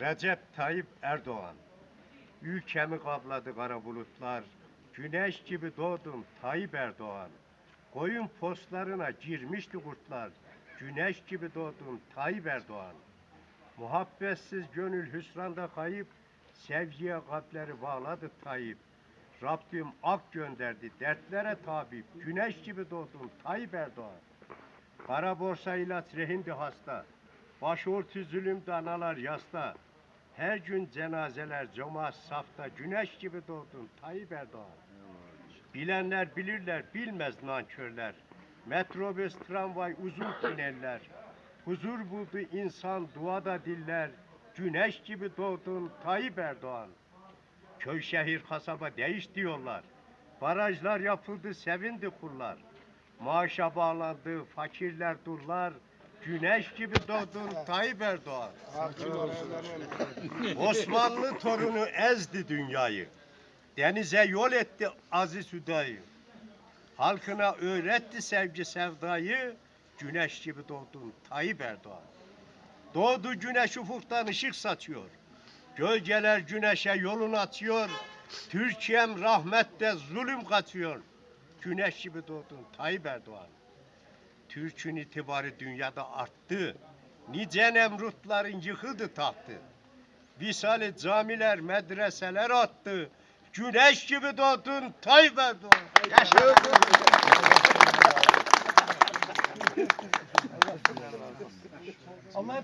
Recep Tayyip Erdoğan. Ülkemi kapladı kara bulutlar. Güneş gibi doğdum Tayyip Erdoğan. Koyun postlarına girmişti kurtlar. Güneş gibi doğdum Tayyip Erdoğan. Muhabbetsiz gönül hüsranda kayıp, sevgiye kalpleri bağladı Tayyip. Rabbim ak gönderdi dertlere tabip. Güneş gibi doğdum Tayyip Erdoğan. Kara borsa ilaç rehindi hasta. Başörtü zulüm danalar yasta. Her gün cenazeler cemaat safta. Güneş gibi doğdun Tayyip Erdoğan. Bilenler bilirler, bilmez nankörler. Metrobüs, tramvay, uzun tüneller. Huzur buldu insan, duada diller. Güneş gibi doğdun Tayyip Erdoğan. Köy şehir kasaba değiş diyorlar. Barajlar yapıldı, sevindi kullar. Maaşa bağlandı, fakirler durlar. Güneş gibi doğdun Tayyip Erdoğan. Osmanlı torunu ezdi dünyayı. Denize yol etti aziz hüdayı. Halkına öğretti sevgi sevdayı. Güneş gibi doğdun Tayyip Erdoğan. Doğdu güneş ufuktan ışık saçıyor. Gölgeler güneşe yolunu atıyor. Türkiye'm rahmette zulüm katıyor. Güneş gibi doğdun Tayyip Erdoğan. Türk'ün itibarı dünyada arttı. Nice Nemrutların yıkıldı tahtı. Visali camiler, medreseler attı. Güneş gibi doğdun Tayyip Erdoğan. Yaşa. Allah